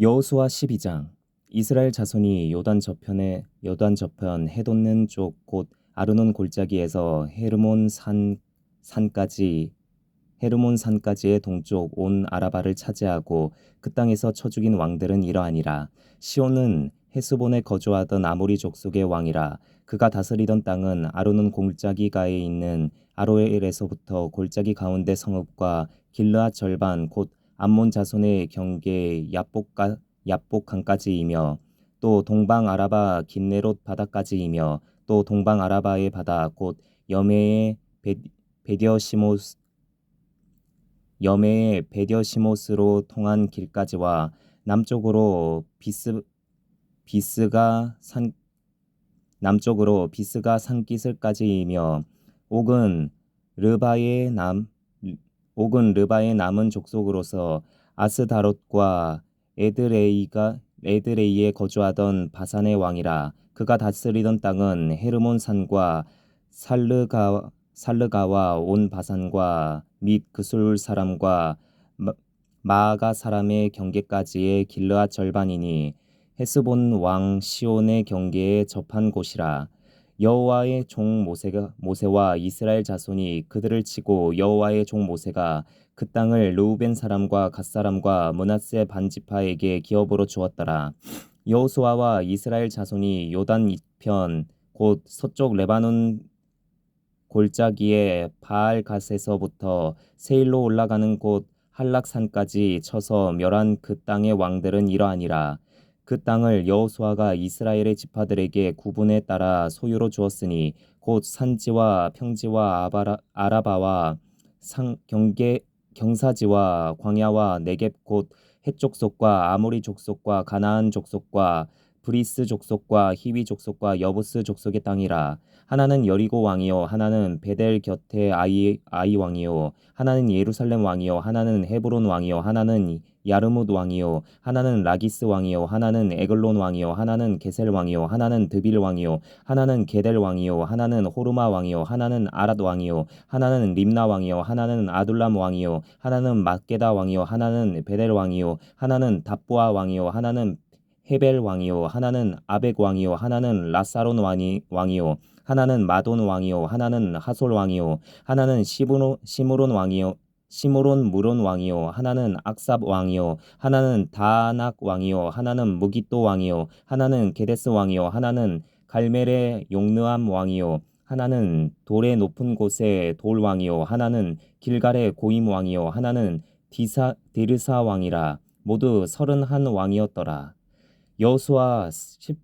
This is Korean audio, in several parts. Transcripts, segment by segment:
여호수아 12장 이스라엘 자손이 요단 저편에 요단 저편 해돋는 쪽 곧 아르논 골짜기에서 헤르몬 산 산까지 헤르몬 산까지의 동쪽 온 아라바를 차지하고 그 땅에서 쳐 죽인 왕들은 이러하니라. 시온은 헤스본에 거주하던 아모리 족속의 왕이라. 그가 다스리던 땅은 아르논 골짜기 가에 있는 아로엘에서부터 골짜기 가운데 성읍과 길르앗 절반 곧 암몬 자손의 경계 야복가 야복강까지이며 또 동방 아라바 긴네롯 바다까지이며 또 동방 아라바의 바다 곧 여메의 베, 베디어시모스 여메의 베디어시모스로 통한 길까지와 남쪽으로 비스 비스가 산 남쪽으로 비스가 산기슭까지이며 옥은 르바의 남 옥은 르바의 남은 족속으로서 아스다롯과 에드레이가 에드레이에 거주하던 바산의 왕이라 그가 다스리던 땅은 헤르몬 산과 살르가 살르가와 온 바산과 및 그술 사람과 마아가 사람의 경계까지의 길르앗 절반이니 헤스본 왕 시온의 경계에 접한 곳이라 여호와의 종 모세가 모세와 이스라엘 자손이 그들을 치고 여호와의 종 모세가 그 땅을 르우벤 사람과 갓 사람과 문하세 반지파에게 기업으로 주었더라. 여호수아와 이스라엘 자손이 요단 이편 곧 서쪽 레바논 골짜기의 바알 갓에서부터 세일로 올라가는 곳 한락산까지 쳐서 멸한 그 땅의 왕들은 이러하니라. 그 땅을 여호수아가 이스라엘의 지파들에게 구분에 따라 소유로 주었으니 곧 산지와 평지와 아바라, 아라바와 상, 경계 경사지와 광야와 네겝 곧 해족 속과 아모리 족속과 가나안 족속과 브리스 족속과 히위 족속과 여부스 족속의 땅이라. 하나는 여리고 왕이요 하나는 베델 곁에 아이 아이 왕이요 하나는 예루살렘 왕이요 하나는 헤브론 왕이요 하나는 야르뭇 왕이요 하나는 라기스 왕이요 하나는 에글론 왕이요 하나는 게셀 왕이요 하나는 드빌 왕이요 하나는 게델 왕이요 하나는 호르마 왕이요 하나는 아랏 왕이요 하나는 림나 왕이요 하나는 아둘람 왕이요 하나는 막게다 왕이요 하나는 베델 왕이요 하나는 답보아 왕이요 하나는 헤벨 왕이요 하나는 아벡 왕이요 하나는 라사론 왕이, 왕이요 하나는 마돈 왕이요 하나는 하솔 왕이요 하나는 시브노, 시므론 왕이요 시므론 무론 왕이요 하나는 악삽 왕이요 하나는 다낙 왕이요 하나는 무기또 왕이요 하나는 게데스 왕이요 하나는 갈멜의 용느암 왕이요 하나는 돌의 높은 곳에 돌 왕이요 하나는 길갈의 고임 왕이요 하나는 디사 디르사 왕이라 모두 서른한 왕이었더라. 여호수아 10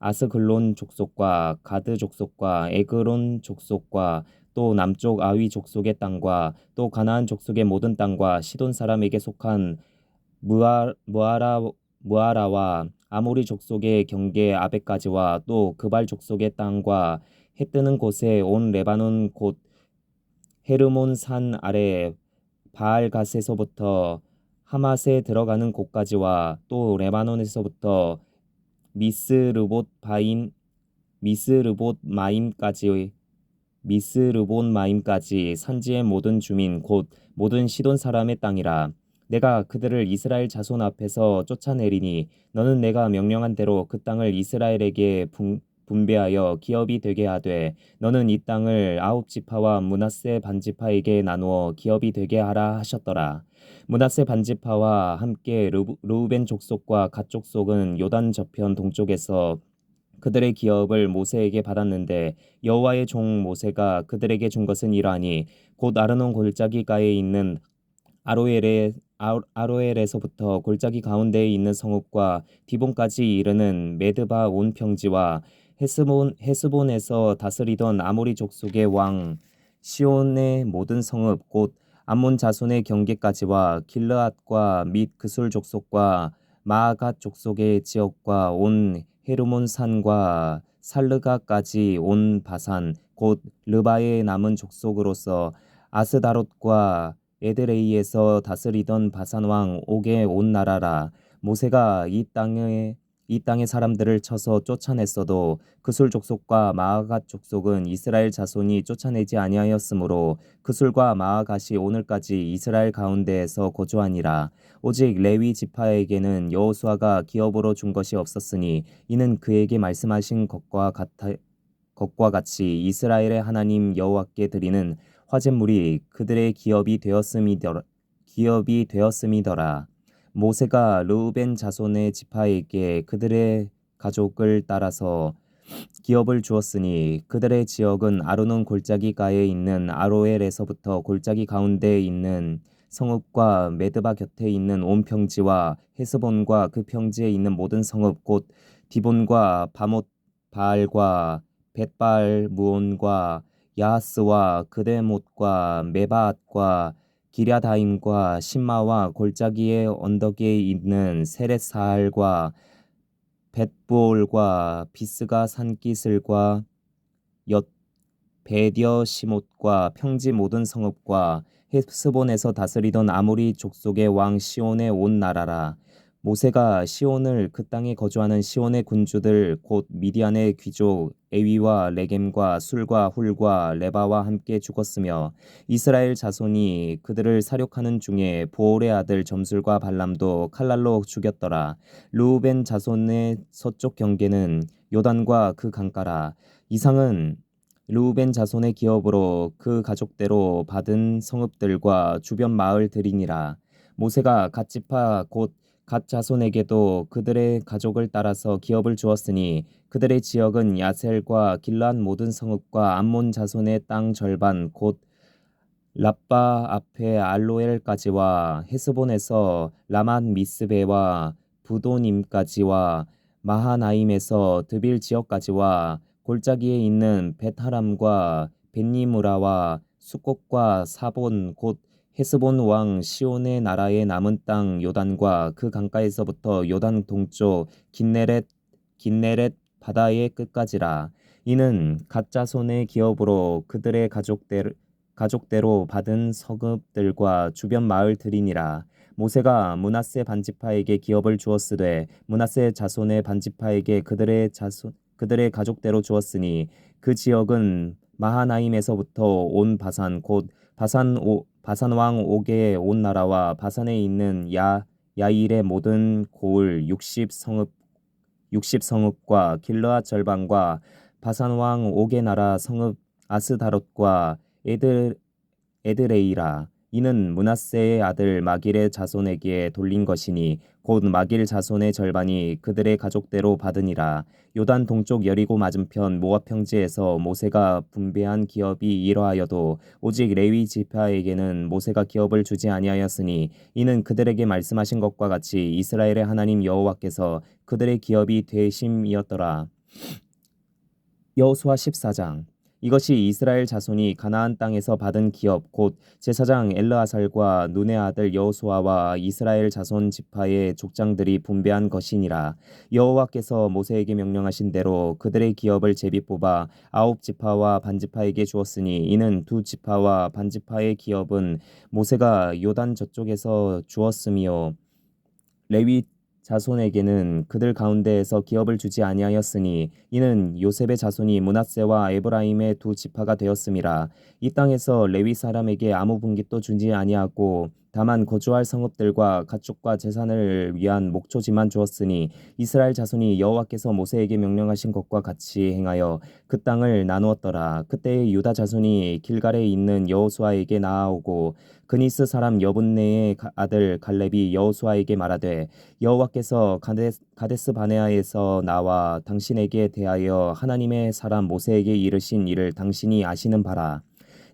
아스글론 족속과 가드 족속과 에그론 족속과 또 남쪽 아위 족속의 땅과 또 가나안 족속의 모든 땅과 시돈 사람에게 속한 무아, 무아라 무아라와 아모리 족속의 경계 아베까지와 또 그발 족속의 땅과 해 뜨는 곳에 온 레바논 곧 헤르몬 산 아래 바알 갓에서부터 하맛에 들어가는 곳까지와 또 레바논에서부터 미스 르봇 바임 미스 르봇 마임까지 미스 르봇 마임까지 산지의 모든 주민 곧 모든 시돈 사람의 땅이라 내가 그들을 이스라엘 자손 앞에서 쫓아내리니 너는 내가 명령한 대로 그 땅을 이스라엘에게 분, 분배하여 기업이 되게 하되 너는 이 땅을 아홉 지파와 문하세 반지파에게 나누어 기업이 되게 하라 하셨더라. 문하세 반지파와 함께 루우벤 족속과 갓 족속은 요단 저편 동쪽에서 그들의 기업을 모세에게 받았는데 여호와의 종 모세가 그들에게 준 것은 이러하니 곧 아르논 골짜기가에 있는 아로엘의 아로엘에서부터 골짜기 가운데에 있는 성읍과 디본까지 이르는 메드바 온 평지와 헤스본 헤스본에서 다스리던 아모리 족속의 왕 시온의 모든 성읍 곧 암몬 자손의 경계까지와 길르앗과 및 그술 족속과 마아갓 족속의 지역과 온 헤르몬 산과 살르가까지 온 바산 곧 르바의 남은 족속으로서 아스다롯과 에드레이에서 다스리던 바산 왕 옥의 온 나라라. 모세가 이 땅에 이 땅의 사람들을 쳐서 쫓아냈어도 그술 족속과 마아갓 족속은 이스라엘 자손이 쫓아내지 아니하였으므로 그술과 마아갓이 오늘까지 이스라엘 가운데에서 거주하니라. 오직 레위 지파에게는 여호수아가 기업으로 준 것이 없었으니 이는 그에게 말씀하신 것과 같아 것과 같이 이스라엘의 하나님 여호와께 드리는 화제물이 그들의 기업이 되었음이더라 기업이 되었음이더라 모세가 르우벤 자손의 지파에게 그들의 가족을 따라서 기업을 주었으니 그들의 지역은 아르논 골짜기가에 있는 아로엘에서부터 골짜기 가운데에 있는 성읍과 메드바 곁에 있는 온 평지와 헤스본과 그 평지에 있는 모든 성읍 곧 디본과 바못 바알과 벳바알 무온과 야하스와 그데못과 메바앗과 기랴다임과 신마와 골짜기의 언덕에 있는 세렛사할과 벳부올과 비스가 산기슬과 엿 베디어 시못과 평지 모든 성읍과 헤스본에서 다스리던 아모리 족속의 왕 시온의 온 나라라 모세가 시온을 그 땅에 거주하는 시온의 군주들 곧 미디안의 귀족 에위와 레겜과 술과 훌과 레바와 함께 죽었으며 이스라엘 자손이 그들을 사륙하는 중에 보올의 아들 점술과 발람도 칼날로 죽였더라. 루벤 자손의 서쪽 경계는 요단과 그 강가라. 이상은 루벤 자손의 기업으로 그 가족대로 받은 성읍들과 주변 마을들이니라. 모세가 갓지파 곧 갓 자손에게도 그들의 가족을 따라서 기업을 주었으니 그들의 지역은 야셀과 길란 모든 성읍과 암몬 자손의 땅 절반 곧 라빠 앞에 알로엘까지와 헤스본에서 라만 미스베와 부도님까지와 마하나임에서 드빌 지역까지와 골짜기에 있는 베타람과 벤니무라와 수꽃과 사본 곧 헤스본 왕 시온의 나라의 남은 땅 요단과 그 강가에서부터 요단 동쪽 긴네렛 긴네렛 바다의 끝까지라. 이는 가짜 손의 기업으로 그들의 가족들 가족대로 받은 서급들과 주변 마을들이니라. 모세가 문하세 반지파에게 기업을 주었으되 문하세 자손의 반지파에게 그들의 자손 그들의 가족대로 주었으니 그 지역은 마하나임에서부터 온 바산 곧 바산 오, 바산 왕 옥의 온 나라와 바산에 있는 야 야일의 모든 고을 60 성읍 60 성읍과 길르앗 절반과 바산 왕 옥의 나라 성읍 아스다롯과 에드 에드레이라 이는 문하세의 아들 마길의 자손에게 돌린 것이니 곧 마길 자손의 절반이 그들의 가족대로 받으니라. 요단 동쪽 여리고 맞은편 모압 평지에서 모세가 분배한 기업이 이러하여도 오직 레위 지파에게는 모세가 기업을 주지 아니하였으니 이는 그들에게 말씀하신 것과 같이 이스라엘의 하나님 여호와께서 그들의 기업이 되심이었더라. 여호수아 14장 이것이 이스라엘 자손이 가나안 땅에서 받은 기업 곧 제사장 엘르아살과 눈의 아들 여호수아와 이스라엘 자손 지파의 족장들이 분배한 것이니라. 여호와께서 모세에게 명령하신 대로 그들의 기업을 제비 뽑아 아홉 지파와 반지파에게 주었으니 이는 두 지파와 반지파의 기업은 모세가 요단 저쪽에서 주었으며 레위 자손에게는 그들 가운데에서 기업을 주지 아니하였으니 이는 요셉의 자손이 문하세와 에브라임의 두 지파가 되었음이라 이 땅에서 레위 사람에게 아무 분깃도 주지 아니하고 다만 거주할 성읍들과 가축과 재산을 위한 목초지만 주었으니 이스라엘 자손이 여호와께서 모세에게 명령하신 것과 같이 행하여 그 땅을 나누었더라. 그때의 유다 자손이 길갈에 있는 여호수아에게 나아오고 그니스 사람 여분네의 아들 갈렙이 여호수아에게 말하되 여호와께서 가데스, 가데스 바네아에서 나와 당신에게 대하여 하나님의 사람 모세에게 이르신 일을 당신이 아시는 바라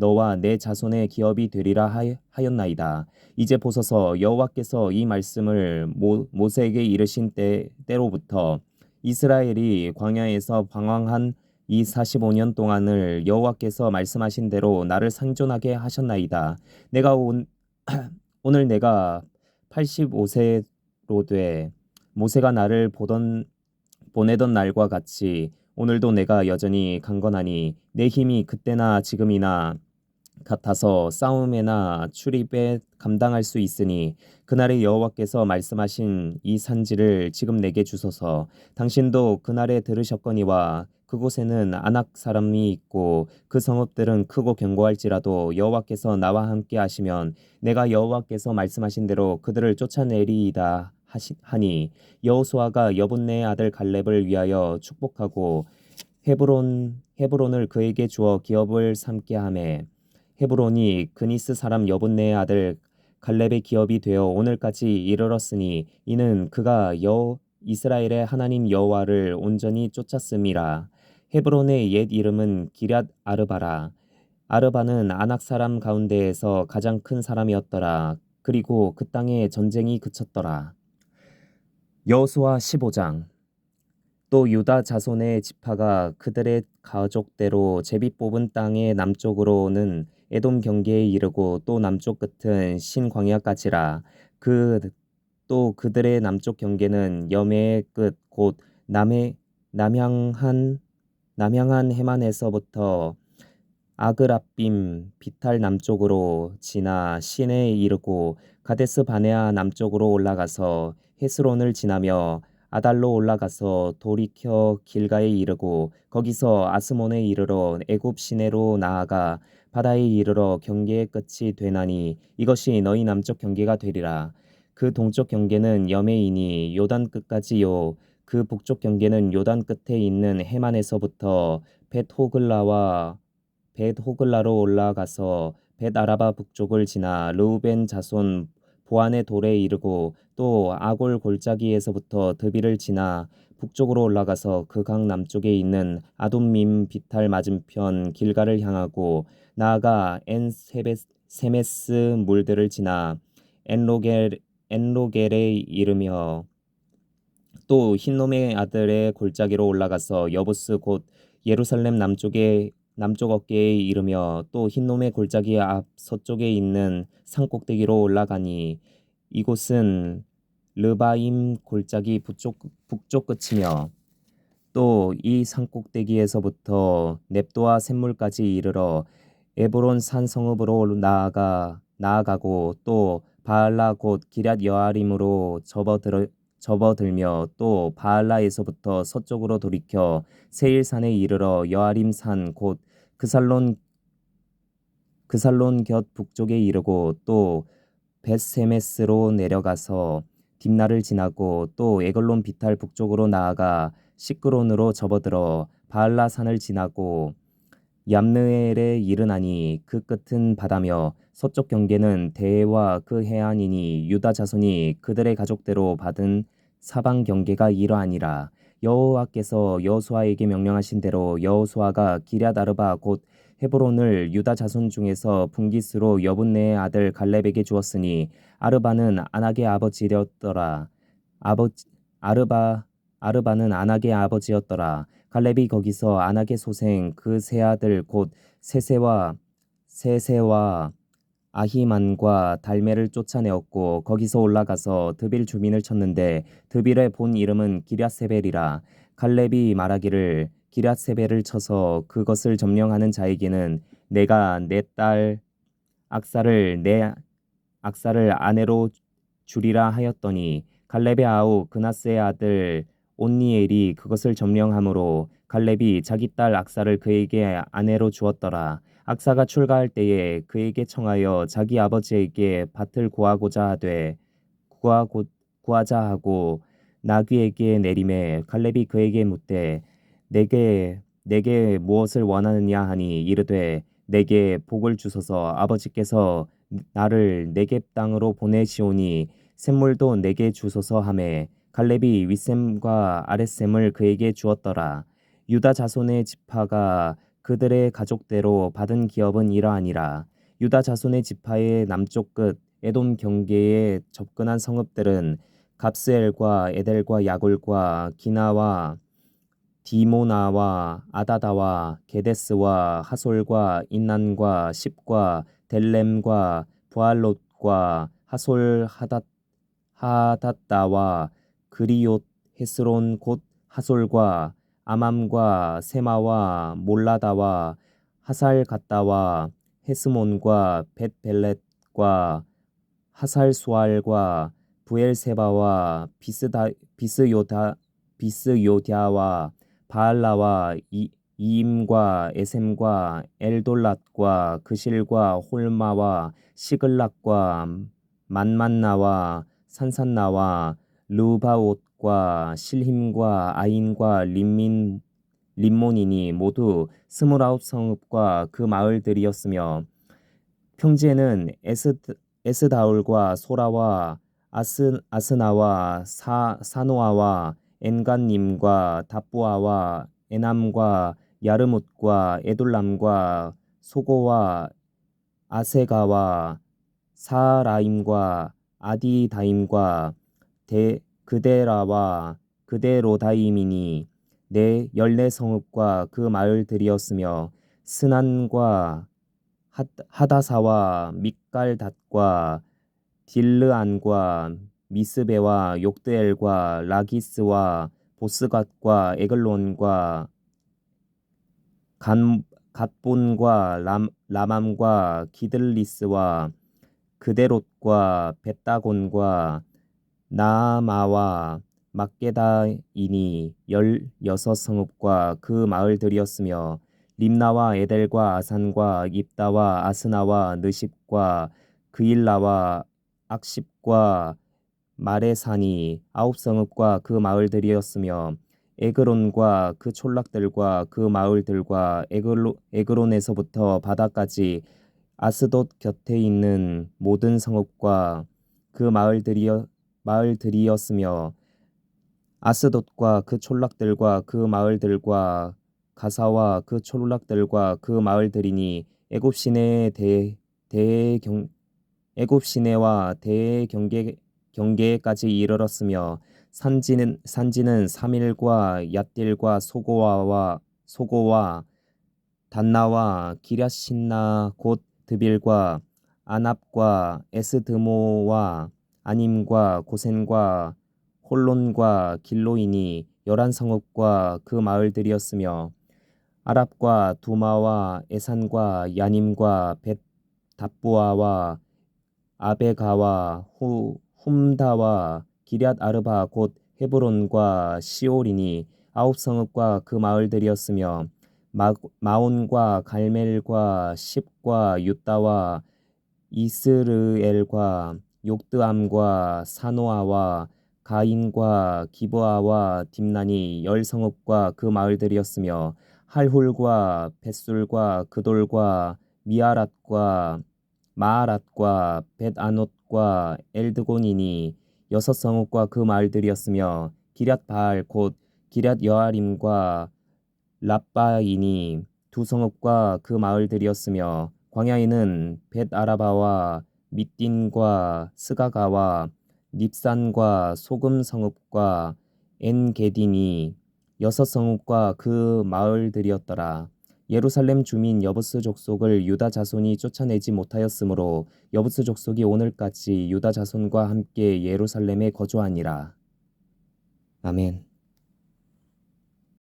너와 내 자손의 기업이 되리라 하였- 하였나이다. 이제 보소서 여호와께서 이 말씀을 모, 모세에게 이르신 때, 때로부터 이스라엘이 광야에서 방황한 이 45년 동안을 여호와께서 말씀하신 대로 나를 생존하게 하셨나이다. 내가 온, 오늘 내가 85세로 돼 모세가 나를 보던 보내던 날과 같이 오늘도 내가 여전히 강건하니 내 힘이 그때나 지금이나 같아서 싸움에나 출입에 감당할 수 있으니 그날에 여호와께서 말씀하신 이 산지를 지금 내게 주소서. 당신도 그날에 들으셨거니와 그곳에는 아낙 사람이 있고 그 성읍들은 크고 견고할지라도 여호와께서 나와 함께 하시면 내가 여호와께서 말씀하신 대로 그들을 쫓아내리이다 하니 여호수아가 여분네의 아들 갈렙을 위하여 축복하고 헤브론 헤브론을 그에게 주어 기업을 삼게 하매 헤브론이 그니스 사람 여분네의 아들 갈렙의 기업이 되어 오늘까지 이르렀으니 이는 그가 여 이스라엘의 하나님 여호와를 온전히 쫓았음이라. 헤브론의 옛 이름은 기럇 아르바라. 아르바는 아낙 사람 가운데에서 가장 큰 사람이었더라. 그리고 그 땅에 전쟁이 그쳤더라. 여호수아 15장 또 유다 자손의 지파가 그들의 가족대로 제비 뽑은 땅의 남쪽으로는 에돔 경계에 이르고 또 남쪽 끝은 신광야까지라. 그 또 그들의 남쪽 경계는 여매의 끝 곧 남해 남향한 남향한 해만에서부터 아그라빔 비탈 남쪽으로 지나 시내에 이르고 가데스 바네아 남쪽으로 올라가서 헤스론을 지나며 아달로 올라가서 돌이켜 길가에 이르고 거기서 아스몬에 이르러 애굽 시내로 나아가 바다에 이르러 경계의 끝이 되나니 이것이 너희 남쪽 경계가 되리라. 그 동쪽 경계는 여매이니 요단 끝까지요. 그 북쪽 경계는 요단 끝에 있는 해만에서부터 벳호글라와 벳호글라로 올라가서 벳아라바 북쪽을 지나 르우벤 자손 보안의 돌에 이르고 또 아골 골짜기에서부터 드비를 지나 북쪽으로 올라가서 그 강 남쪽에 있는 아돔밈 비탈 맞은편 길가를 향하고 나아가 엔 세메스 물들을 지나 엔로겔 엔로겔에 이르며 또 흰놈의 아들의 골짜기로 올라가서 여부스 곧 예루살렘 남쪽에 남쪽 어깨에 이르며 또 흰놈의 골짜기 앞 서쪽에 있는 산꼭대기로 올라가니 이곳은 르바임 골짜기 북쪽, 북쪽 끝이며 또 이 산꼭대기에서부터 넵도와 샘물까지 이르러 에브론 산 성읍으로 나아가 나아가고 또 바알라 곧 기럇 여아림으로 접어들 접어들며 또 바알라에서부터 서쪽으로 돌이켜 세일산에 이르러 여아림산 곧 그살론 그살론 곁 북쪽에 이르고 또 벳세메스로 내려가서 딥나를 지나고 또 에글론 비탈 북쪽으로 나아가 시크론으로 접어들어 바알라 산을 지나고 얌느엘에 이르나니 그 끝은 바다며 서쪽 경계는 대해와 그 해안이니 유다 자손이 그들의 가족대로 받은 사방 경계가 이러하니라 여호와께서 여호수아에게 명령하신 대로 여호수아가 기랴다르바 곧 헤브론을 유다 자손 중에서 분기스로 여분네의 아들 갈렙에게 주었으니 아르바는 아낙의 아버지였더라. 아버 아르바 아르바는 아낙의 아버지였더라. 갈렙이 거기서 아낙의 소생 그 세 아들 곧 세세와 세세와 아히만과 달메를 쫓아내었고 거기서 올라가서 드빌 주민을 쳤는데 드빌의 본 이름은 기랴세벨이라 갈렙이 말하기를 기랴세벨을 쳐서 그것을 점령하는 자에게는 내가 내 딸 악사를 내 악사를 아내로 주리라 하였더니 갈렙의 아우 그나스의 아들 온니엘이 그것을 점령함으로 갈렙이 자기 딸 악사를 그에게 아내로 주었더라. 악사가 출가할 때에 그에게 청하여 자기 아버지에게 밭을 구하고자 하되 구하고 구하자 하고 나귀에게 내림에 갈렙이 그에게 묻되 내게 내게 무엇을 원하느냐 하니 이르되 내게 복을 주소서 아버지께서 나를 네겝 땅으로 보내시오니 샘물도 내게 주소서 하매 갈렙이 윗샘과 아랫샘을 그에게 주었더라. 유다 자손의 지파가 그들의 가족대로 받은 기업은 이러하니라. 유다 자손의 지파의 남쪽 끝 에돔 경계에 접근한 성읍들은 갑스엘과 에델과 야골과 기나와 디모나와 아다다와 게데스와 하솔과 인난과 십과 델렘과 부알롯과 하솔 하닷 하닷다와 그리옷 헤스론 곧 하솔과 아맘과 세마와 몰라다와 하살 갔다와 헤스몬과 벳벨렛과 하살수알과 부엘세바와 비스다 비스요다 비스요디아와 바알라와 이, 이임과 에셈과 엘돌랏과 그실과 홀마와 시글락과 만만나와 산산나와 르바옷 과 실힘과 아인과 림민 림몬이니 모두 스물아홉 성읍과 그 마을들이었으며 평지에는 에스 에스다울과 소라와 아스 아스나와 사 사노아와 엔간님과 답부아와 에남과 야르뭇과 에돌람과 소고와 아세가와 사라임과 아디다임과 데 그데라와 그데로다임이니 네 열네 성읍과 그 마을들이었으며 스난과 하- 하다사와 mik갈닷과 딜르안과 미스베와 욕드엘과 라기스와 보스갓과 에글론과 간, 갓본과 람, 라맘과 기들리스와 그데롯과 벳다곤과 나아마와 막게다이니 열여섯 성읍과 그 마을들이었으며 림나와 에델과 아산과 입다와 아스나와 느십과 그일라와 악십과 마레산이 아홉 성읍과 그 마을들이었으며 에그론과 그 촌락들과 그 마을들과 에그로, 에그론에서부터 바다까지 아스돗 곁에 있는 모든 성읍과 그 마을들이여 마을들이었으며 아스돗과 그 촌락들과 그 마을들과 가사와 그 촌락들과 그 마을들이니 애굽 시내의 대 대경 애굽 시내와 대 경계 경계까지 이르렀으며 산지는 산지는 사밀과 얏딜과 소고와와 소고와 단나와 기랴신나 곧 드빌과 아납과 에스드모와 아님과 고센과 홀론과 길로이니 열한 성읍과 그 마을들이었으며 아랍과 두마와 에산과 야님과 벳 답부아와 아베가와 후 훔다와 기럇 아르바 곧 헤브론과 시올이니 아홉 성읍과 그 마을들이었으며 마, 마온과 갈멜과 십과 유다와 이스르엘과 욕드암과 사노아와 가인과 기브아와 딥난이 열 성읍과 그 마을들이었으며 할훌과 벳술과 그돌과 미아랏과 마아랏과 벳아노과 엘드곤이니 여섯 성읍과 그 마을들이었으며 기럇 바알 곧 기럇 여아림과 랍바이니 두 성읍과 그 마을들이었으며 광야에는 벳아라바와 밑딘과 스가가와 닙산과 소금 성읍과 엔게디니 여섯 성읍과 그 마을들이었더라. 예루살렘 주민 여부스 족속을 유다 자손이 쫓아내지 못하였으므로 여부스 족속이 오늘까지 유다 자손과 함께 예루살렘에 거주하니라. 아멘.